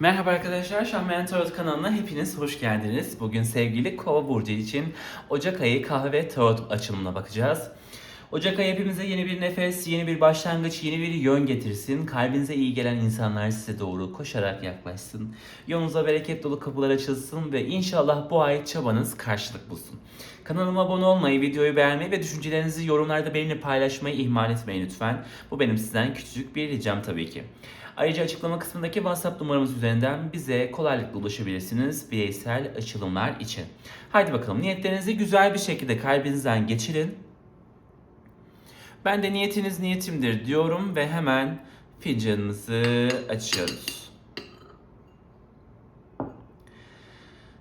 Merhaba arkadaşlar, Şahmeyen Tarot kanalına hepiniz hoş geldiniz. Bugün sevgili Kova Burcu için Ocak ayı kahve tarot açılımına bakacağız. Ocak ayı hepimize yeni bir nefes, yeni bir başlangıç, yeni bir yön getirsin. Kalbinize iyi gelen insanlar size doğru koşarak yaklaşsın. Yolunuza bereket dolu kapılar açılsın ve inşallah bu ay çabanız karşılık bulsun. Kanalıma abone olmayı, videoyu beğenmeyi ve düşüncelerinizi yorumlarda benimle paylaşmayı ihmal etmeyin lütfen. Bu benim sizden küçücük bir ricam tabii ki. Ayrıca açıklama kısmındaki WhatsApp numaramız üzerinden bize kolaylıkla ulaşabilirsiniz bireysel açılımlar için. Haydi bakalım niyetlerinizi güzel bir şekilde kalbinizden geçirin. Ben de niyetiniz niyetimdir diyorum ve hemen fincanımızı açıyoruz.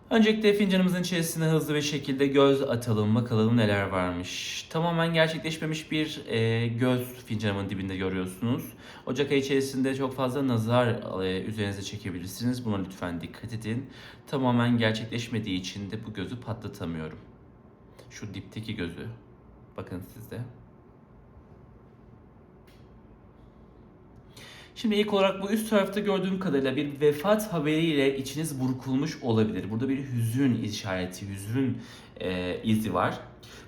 Öncelikle fincanımızın içerisine hızlı bir şekilde göz atalım bakalım neler varmış. Tamamen gerçekleşmemiş bir e, göz fincanımın dibinde görüyorsunuz. Ocak ayı içerisinde çok fazla nazar e, üzerinize çekebilirsiniz. Buna lütfen dikkat edin. Tamamen gerçekleşmediği için de bu gözü patlatamıyorum. Şu dipteki gözü. Bakın sizde. Şimdi ilk olarak bu üst tarafta gördüğüm kadarıyla bir vefat haberiyle içiniz burkulmuş olabilir. Burada bir hüzün işareti, hüzün e, izi var.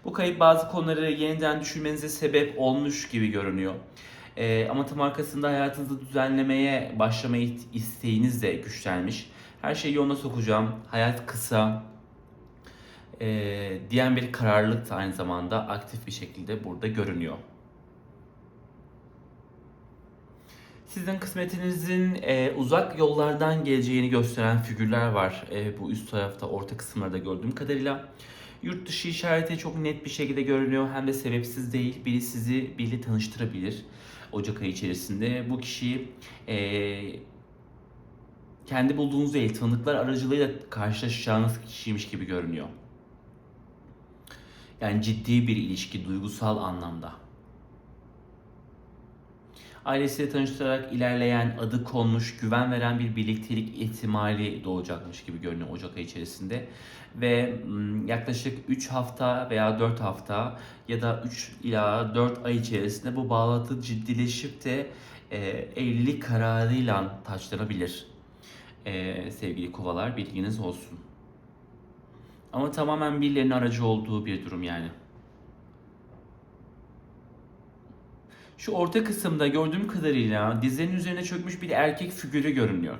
Bu kayıp bazı konuları yeniden düşünmenize sebep olmuş gibi görünüyor. E, ama tam arkasında hayatınızı düzenlemeye başlama isteğiniz de güçlenmiş. Her şeyi yoluna sokacağım. Hayat kısa. E, diyen bir kararlılık da aynı zamanda aktif bir şekilde burada görünüyor. Sizin kısmetinizin e, uzak yollardan geleceğini gösteren figürler var. E, bu üst tarafta, orta kısımlarda gördüğüm kadarıyla. Yurt dışı işareti çok net bir şekilde görünüyor. Hem de sebepsiz değil. Biri sizi biriyle tanıştırabilir. Ocak ayı içerisinde. Bu kişi e, kendi bulduğunuz değil, tanıklar aracılığıyla karşılaşacağınız kişiymiş gibi görünüyor. Yani ciddi bir ilişki, duygusal anlamda ailesiyle tanıştırarak ilerleyen, adı konmuş, güven veren bir birliktelik ihtimali doğacakmış gibi görünüyor Ocak ayı içerisinde. Ve yaklaşık 3 hafta veya 4 hafta ya da 3 ila 4 ay içerisinde bu bağlantı ciddileşip de e, evlilik kararıyla taçlanabilir. E, sevgili kovalar bilginiz olsun. Ama tamamen birilerinin aracı olduğu bir durum yani. Şu orta kısımda gördüğüm kadarıyla dizlerinin üzerine çökmüş bir erkek figürü görünüyor.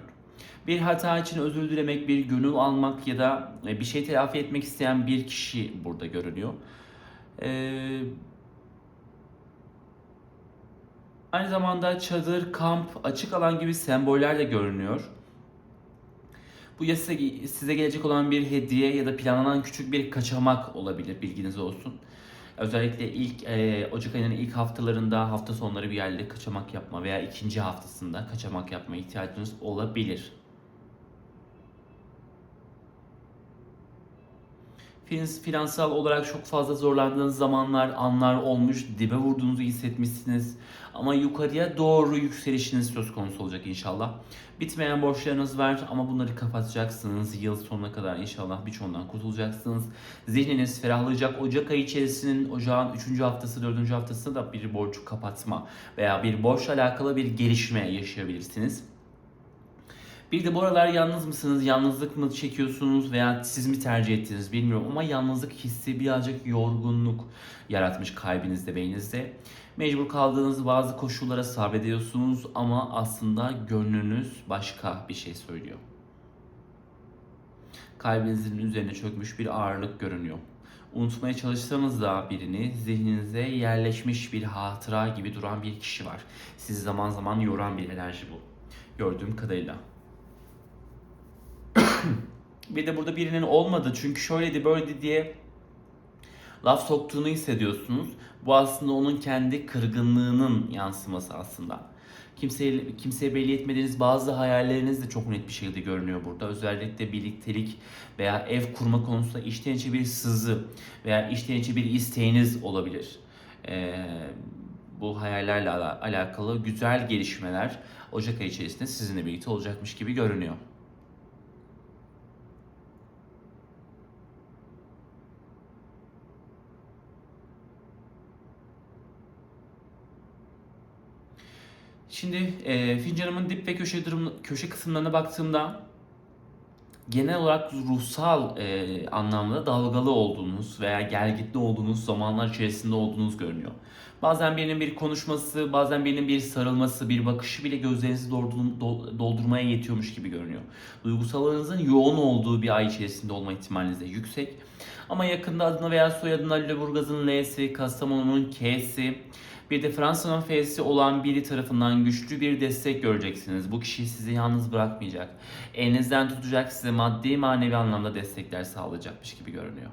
Bir hata için özür dilemek, bir gönül almak ya da e, bir şey telafi etmek isteyen bir kişi burada görünüyor. Ee, aynı zamanda çadır, kamp, açık alan gibi semboller de görünüyor. Bu ya size, size gelecek olan bir hediye ya da planlanan küçük bir kaçamak olabilir bilginiz olsun. Özellikle ilk e, Ocak ayının ilk haftalarında hafta sonları bir yerde kaçamak yapma veya ikinci haftasında kaçamak yapma ihtiyacınız olabilir. Finansal olarak çok fazla zorlandığınız zamanlar, anlar olmuş, dibe vurduğunuzu hissetmişsiniz. Ama yukarıya doğru yükselişiniz söz konusu olacak inşallah. Bitmeyen borçlarınız var ama bunları kapatacaksınız. Yıl sonuna kadar inşallah birçoğundan kurtulacaksınız. Zihniniz ferahlayacak. Ocak ayı içerisinin ocağın 3. haftası, 4. haftasında da bir borcu kapatma veya bir borçla alakalı bir gelişme yaşayabilirsiniz. Bir de bu aralar yalnız mısınız? Yalnızlık mı çekiyorsunuz veya siz mi tercih ettiniz bilmiyorum ama yalnızlık hissi birazcık yorgunluk yaratmış kalbinizde, beyninizde. Mecbur kaldığınız bazı koşullara sabrediyorsunuz ama aslında gönlünüz başka bir şey söylüyor. Kalbinizin üzerine çökmüş bir ağırlık görünüyor. Unutmaya çalışsanız da birini zihninize yerleşmiş bir hatıra gibi duran bir kişi var. Sizi zaman zaman yoran bir enerji bu. Gördüğüm kadarıyla. bir de burada birinin olmadı çünkü şöyleydi böyleydi diye laf soktuğunu hissediyorsunuz. Bu aslında onun kendi kırgınlığının yansıması aslında. Kimseye, kimseye belli etmediğiniz bazı hayalleriniz de çok net bir şekilde görünüyor burada. Özellikle birliktelik veya ev kurma konusunda içten içe bir sızı veya içten içe bir isteğiniz olabilir. Ee, bu hayallerle alakalı güzel gelişmeler Ocak ayı içerisinde sizinle birlikte olacakmış gibi görünüyor. Şimdi e, fincanımın dip ve köşe durum, köşe kısımlarına baktığımda genel olarak ruhsal e, anlamda dalgalı olduğunuz veya gelgitli olduğunuz zamanlar içerisinde olduğunuz görünüyor. Bazen birinin bir konuşması, bazen birinin bir sarılması, bir bakışı bile gözlerinizi doldurm- dol- doldurmaya yetiyormuş gibi görünüyor. Duygusallarınızın yoğun olduğu bir ay içerisinde olma ihtimaliniz de yüksek. Ama yakında adına veya soyadına Lüleburgaz'ın L'si, Kastamonu'nun K'si, bir de Fransa'nın F'si olan biri tarafından güçlü bir destek göreceksiniz. Bu kişi sizi yalnız bırakmayacak. Elinizden tutacak, size maddi manevi anlamda destekler sağlayacakmış gibi görünüyor.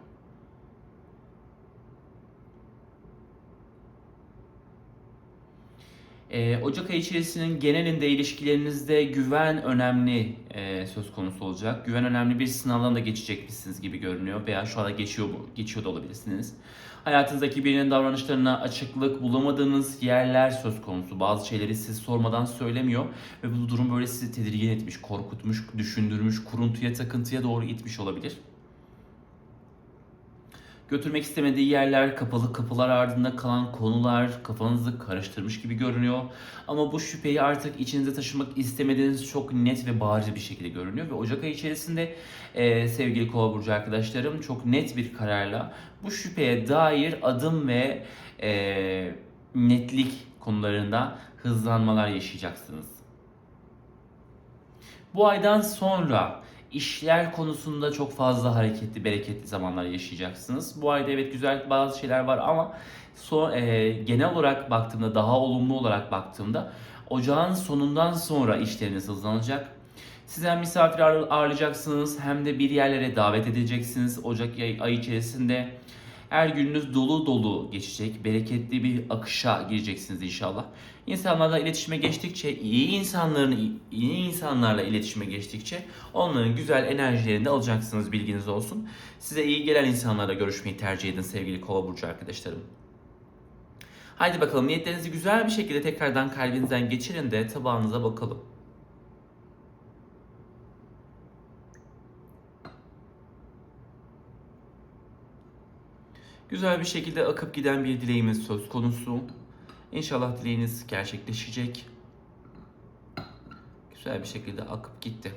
Ee, Ocak ayı içerisinin genelinde ilişkilerinizde güven önemli e, söz konusu olacak. Güven önemli bir sınavdan da geçecekmişsiniz gibi görünüyor veya şu anda geçiyor geçiyor da olabilirsiniz. Hayatınızdaki birinin davranışlarına açıklık bulamadığınız yerler söz konusu. Bazı şeyleri siz sormadan söylemiyor ve bu durum böyle sizi tedirgin etmiş, korkutmuş, düşündürmüş, kuruntuya, takıntıya doğru itmiş olabilir. Götürmek istemediği yerler, kapalı kapılar ardında kalan konular kafanızı karıştırmış gibi görünüyor. Ama bu şüpheyi artık içinize taşımak istemediğiniz çok net ve bariz bir şekilde görünüyor. Ve Ocak ayı içerisinde e, sevgili Kova Burcu arkadaşlarım çok net bir kararla bu şüpheye dair adım ve e, netlik konularında hızlanmalar yaşayacaksınız. Bu aydan sonra işler konusunda çok fazla hareketli, bereketli zamanlar yaşayacaksınız. Bu ayda evet güzel bazı şeyler var ama so, e, genel olarak baktığımda, daha olumlu olarak baktığımda ocağın sonundan sonra işleriniz hızlanacak. Siz hem misafir ağır- ağırlayacaksınız hem de bir yerlere davet edeceksiniz Ocak ay, ayı içerisinde. Her gününüz dolu dolu geçecek. Bereketli bir akışa gireceksiniz inşallah. İnsanlarla iletişime geçtikçe, iyi insanların iyi insanlarla iletişime geçtikçe onların güzel enerjilerini alacaksınız bilginiz olsun. Size iyi gelen insanlarla görüşmeyi tercih edin sevgili Kova burcu arkadaşlarım. Haydi bakalım niyetlerinizi güzel bir şekilde tekrardan kalbinizden geçirin de tabağınıza bakalım. Güzel bir şekilde akıp giden bir dileğimiz söz konusu. İnşallah dileğiniz gerçekleşecek. Güzel bir şekilde akıp gitti.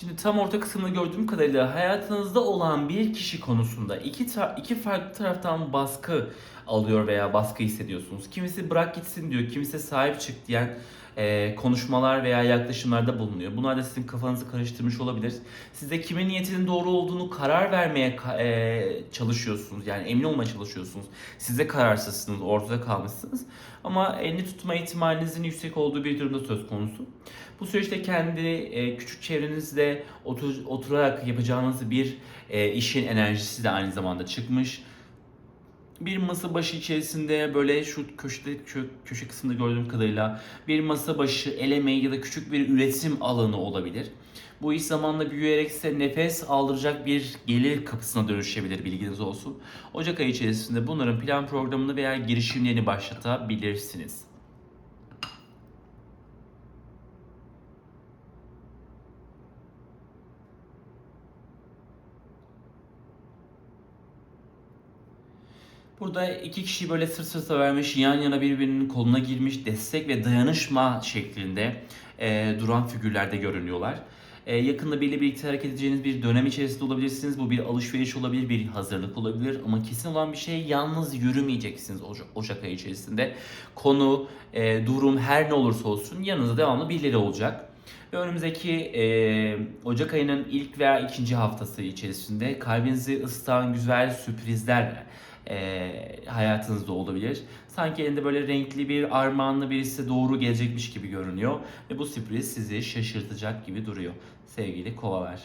Şimdi tam orta kısmını gördüğüm kadarıyla hayatınızda olan bir kişi konusunda iki, iki farklı taraftan baskı alıyor veya baskı hissediyorsunuz. Kimisi bırak gitsin diyor, kimisi sahip çık diyen e, konuşmalar veya yaklaşımlarda bulunuyor. Bunlar da sizin kafanızı karıştırmış olabilir. Siz de kimin niyetinin doğru olduğunu karar vermeye e, çalışıyorsunuz. Yani emin olmaya çalışıyorsunuz. Siz de kararsızsınız, ortada kalmışsınız. Ama elini tutma ihtimalinizin yüksek olduğu bir durumda söz konusu. Bu süreçte kendi e, küçük çevrenizde otur, oturarak yapacağınız bir e, işin enerjisi de aynı zamanda çıkmış. Bir masa başı içerisinde böyle şu köşede kö, köşe kısmında gördüğüm kadarıyla bir masa başı el ya da küçük bir üretim alanı olabilir. Bu iş zamanla büyüyerek size nefes aldıracak bir gelir kapısına dönüşebilir bilginiz olsun. Ocak ayı içerisinde bunların plan programını veya girişimlerini başlatabilirsiniz. Burada iki kişi böyle sırt sırta vermiş, yan yana birbirinin koluna girmiş, destek ve dayanışma şeklinde e, duran figürlerde görünüyorlar. E, yakında biriyle birlikte hareket edeceğiniz bir dönem içerisinde olabilirsiniz. Bu bir alışveriş olabilir, bir hazırlık olabilir. Ama kesin olan bir şey yalnız yürümeyeceksiniz Ocak, Ocak ayı içerisinde. Konu, e, durum her ne olursa olsun yanınızda devamlı birileri olacak. Ve önümüzdeki e, Ocak ayının ilk veya ikinci haftası içerisinde kalbinizi ısıtan güzel sürprizler e, hayatınızda olabilir. Sanki elinde böyle renkli bir armağanlı birisi doğru gelecekmiş gibi görünüyor. Ve bu sürpriz sizi şaşırtacak gibi duruyor sevgili kovalar.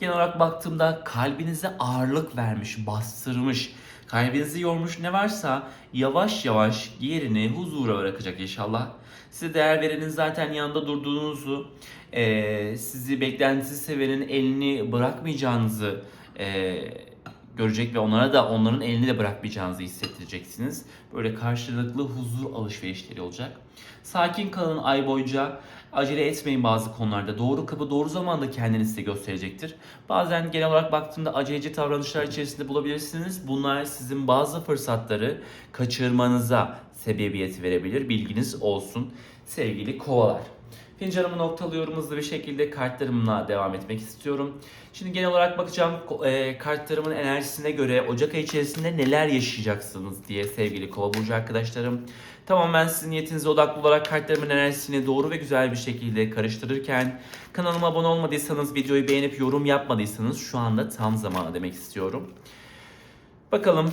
Genel olarak baktığımda kalbinize ağırlık vermiş, bastırmış, kalbinizi yormuş ne varsa yavaş yavaş yerini huzura bırakacak inşallah. Size değer verenin zaten yanında durduğunuzu, e, sizi beklentisi sevenin elini bırakmayacağınızı e, görecek ve onlara da onların elini de bırakmayacağınızı hissettireceksiniz. Böyle karşılıklı huzur alışverişleri olacak. Sakin kalın ay boyunca Acele etmeyin bazı konularda. Doğru kapı doğru zamanda kendini size gösterecektir. Bazen genel olarak baktığımda aceleci davranışlar içerisinde bulabilirsiniz. Bunlar sizin bazı fırsatları kaçırmanıza sebebiyet verebilir. Bilginiz olsun sevgili kovalar. Fincanımı noktalıyorum hızlı bir şekilde kartlarımla devam etmek istiyorum. Şimdi genel olarak bakacağım e, kartlarımın enerjisine göre Ocak ayı içerisinde neler yaşayacaksınız diye sevgili kova burcu arkadaşlarım. Tamamen sizin niyetinize odaklı olarak kartlarımın enerjisini doğru ve güzel bir şekilde karıştırırken kanalıma abone olmadıysanız, videoyu beğenip yorum yapmadıysanız şu anda tam zamanı demek istiyorum. Bakalım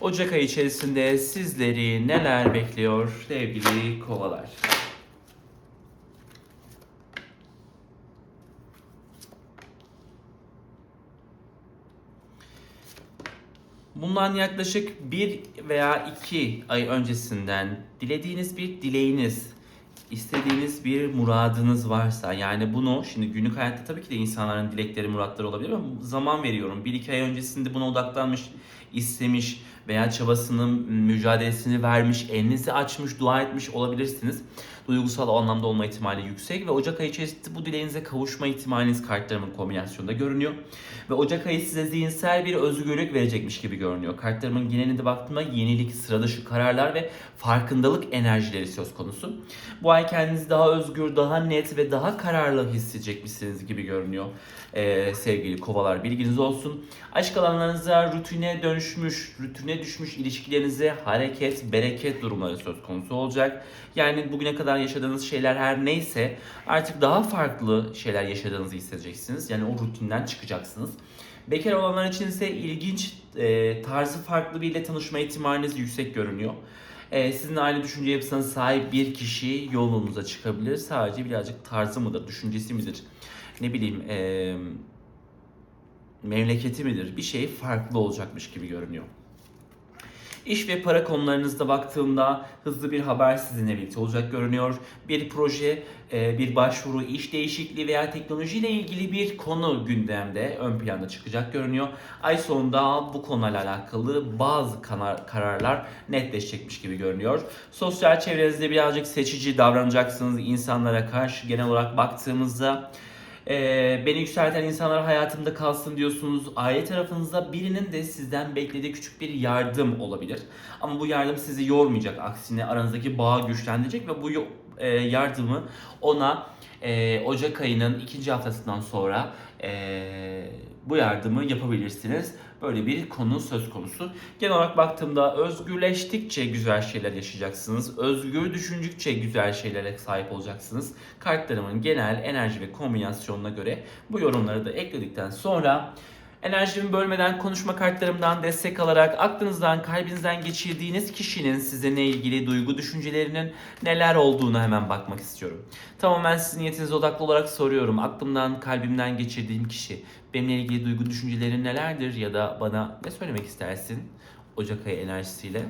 Ocak ayı içerisinde sizleri neler bekliyor sevgili kovalar. Bundan yaklaşık bir veya iki ay öncesinden dilediğiniz bir dileğiniz, istediğiniz bir muradınız varsa yani bunu şimdi günlük hayatta tabii ki de insanların dilekleri, muratları olabilir ama zaman veriyorum. Bir iki ay öncesinde buna odaklanmış, istemiş veya çabasını, mücadelesini vermiş, elinizi açmış, dua etmiş olabilirsiniz. Duygusal anlamda olma ihtimali yüksek ve Ocak ayı içerisinde bu dileğinize kavuşma ihtimaliniz kartlarımın kombinasyonunda görünüyor. Ve Ocak ayı size zihinsel bir özgürlük verecekmiş gibi görünüyor. Kartlarımın genelinde baktığımda yenilik, sıra dışı kararlar ve farkındalık enerjileri söz konusu. Bu ay kendinizi daha özgür, daha net ve daha kararlı hissedecekmişsiniz gibi görünüyor. Ee, sevgili kovalar bilginiz olsun. Aşk alanlarınıza rutine dönüşmüş, rutine düşmüş ilişkilerinize hareket, bereket durumları söz konusu olacak. Yani bugüne kadar yaşadığınız şeyler her neyse artık daha farklı şeyler yaşadığınızı hissedeceksiniz. Yani o rutinden çıkacaksınız. Bekar olanlar için ise ilginç, e, tarzı farklı biriyle tanışma ihtimaliniz yüksek görünüyor. E, sizin aynı düşünce yapısına sahip bir kişi yolunuza çıkabilir. Sadece birazcık tarzı mıdır, düşüncesi midir? Ne bileyim, e, memleketi midir? Bir şey farklı olacakmış gibi görünüyor. İş ve para konularınızda baktığımda hızlı bir haber sizinle birlikte olacak görünüyor. Bir proje, bir başvuru, iş değişikliği veya teknolojiyle ilgili bir konu gündemde ön planda çıkacak görünüyor. Ay sonunda bu konuyla alakalı bazı kararlar netleşecekmiş gibi görünüyor. Sosyal çevrenizde birazcık seçici davranacaksınız insanlara karşı genel olarak baktığımızda. Ee, beni yükselten insanlar hayatımda kalsın diyorsunuz. Aile tarafınızda birinin de sizden beklediği küçük bir yardım olabilir. Ama bu yardım sizi yormayacak. Aksine aranızdaki bağı güçlendirecek ve bu e, yardımı ona e, Ocak ayının ikinci haftasından sonra e, bu yardımı yapabilirsiniz. Böyle bir konu söz konusu. Genel olarak baktığımda özgürleştikçe güzel şeyler yaşayacaksınız. Özgür düşündükçe güzel şeylere sahip olacaksınız. Kartlarımın genel enerji ve kombinasyonuna göre bu yorumları da ekledikten sonra Enerjimi bölmeden konuşma kartlarımdan destek alarak aklınızdan, kalbinizden geçirdiğiniz kişinin sizinle ilgili duygu düşüncelerinin neler olduğunu hemen bakmak istiyorum. Tamamen sizin niyetinize odaklı olarak soruyorum. Aklımdan, kalbimden geçirdiğim kişi benimle ilgili duygu düşüncelerin nelerdir ya da bana ne söylemek istersin Ocak ayı enerjisiyle?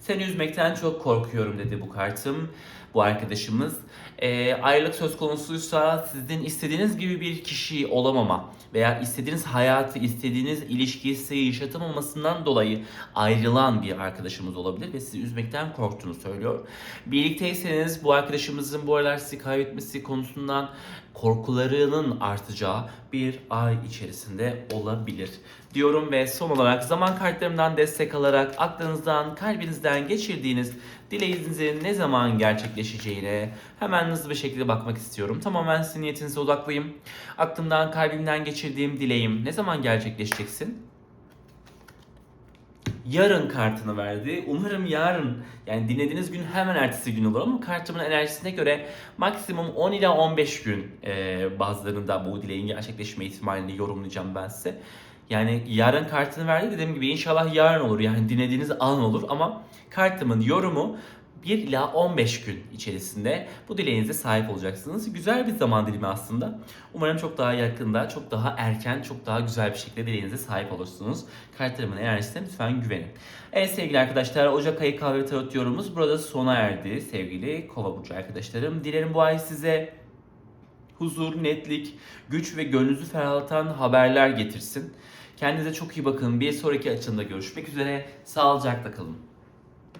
Seni üzmekten çok korkuyorum dedi bu kartım. Bu arkadaşımız. Ee, ayrılık söz konusuysa sizin istediğiniz gibi bir kişi olamama veya istediğiniz hayatı, istediğiniz ilişkiyi yaşatamamasından dolayı ayrılan bir arkadaşımız olabilir ve sizi üzmekten korktuğunu söylüyor. Birlikteyseniz bu arkadaşımızın bu aralar sizi kaybetmesi konusundan korkularının artacağı bir ay içerisinde olabilir diyorum ve son olarak zaman kartlarımdan destek alarak aklınızdan, kalbinizden geçirdiğiniz dileğinizin ne zaman gerçekleşeceğine hemen hızlı bir şekilde bakmak istiyorum. Tamamen sizin niyetinize odaklıyım. Aklımdan, kalbimden geçirdiğim dileğim ne zaman gerçekleşeceksin? yarın kartını verdi. Umarım yarın yani dinlediğiniz gün hemen ertesi gün olur ama kartımın enerjisine göre maksimum 10 ila 15 gün e, bazılarında bu dileğin gerçekleşme ihtimalini yorumlayacağım ben size. Yani yarın kartını verdi dediğim gibi inşallah yarın olur yani dinlediğiniz an olur ama kartımın yorumu 1 ila 15 gün içerisinde bu dileğinize sahip olacaksınız. Güzel bir zaman dilimi aslında. Umarım çok daha yakında, çok daha erken, çok daha güzel bir şekilde dileğinize sahip olursunuz. Kartlarımın enerjisine lütfen güvenin. Evet sevgili arkadaşlar, Ocak ayı kahve tarot yorumumuz burada sona erdi sevgili Kova burcu arkadaşlarım. Dilerim bu ay size huzur, netlik, güç ve gönlünüzü ferahlatan haberler getirsin. Kendinize çok iyi bakın. Bir sonraki açımda görüşmek üzere. Sağlıcakla kalın.